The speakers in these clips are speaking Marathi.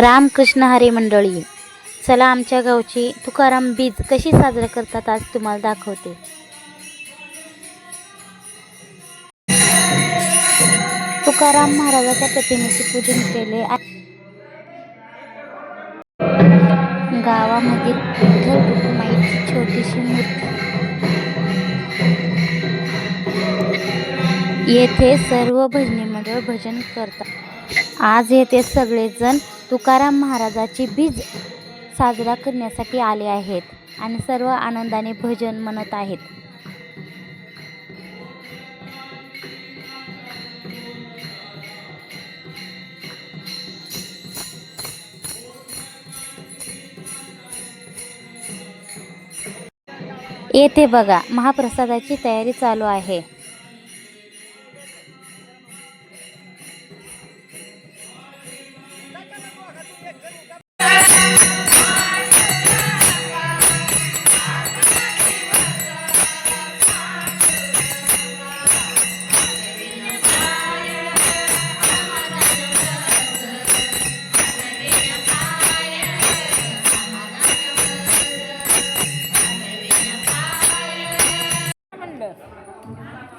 रामकृष्ण हरी मंडळी चला आमच्या गावची तुकाराम बीज कशी साजरा करतात आज तुम्हाला दाखवते. तुकाराम महाराजाच्या प्रतिमेचे पूजन केले गावामध्ये गावामधील विठ्ठल रुक्माईची छोटीशी मूर्ती. येथे सर्व भजनी मंडळ भजन करतात. आज येथे सगळेजण तुकाराम महाराजाची बीज साजरा करण्यासाठी आले आहेत आणि सर्व आनंदाने भजन म्हणत आहेत. येथे बघा महाप्रसादाची तयारी चालू आहे.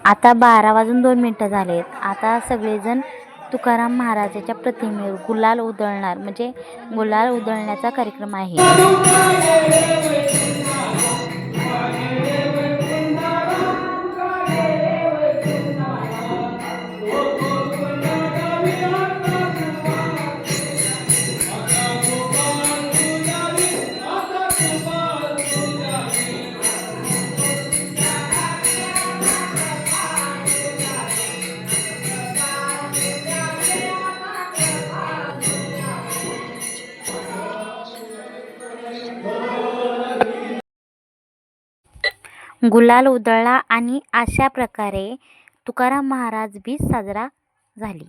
आता बारा वाजून दोन मिनटं झालेत. आता सगळेजण तुकाराम महाराजाच्या प्रतिमेवर गुलाल उधळणार म्हणजे गुलाल उधळण्याचा कार्यक्रम आहे. गुलाल उधळला आणि अशा प्रकारे तुकाराम महाराज बीज साजरा झाली.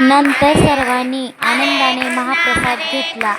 नंतर सर्वांनी आनंदाने महाप्रसाद घेतला.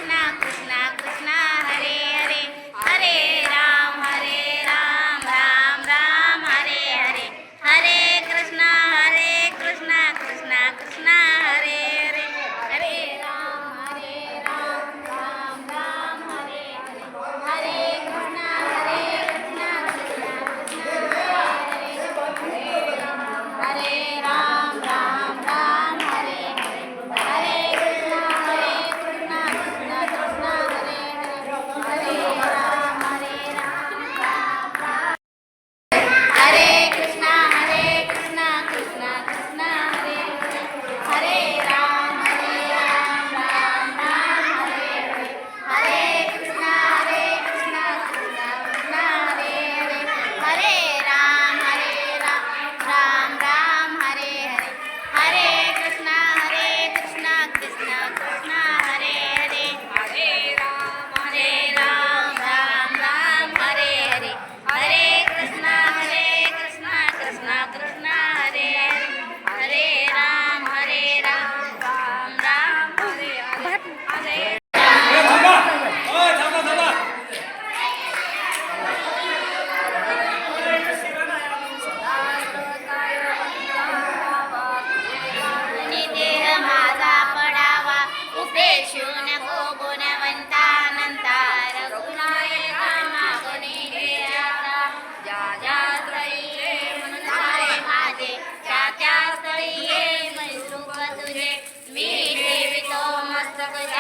দেখা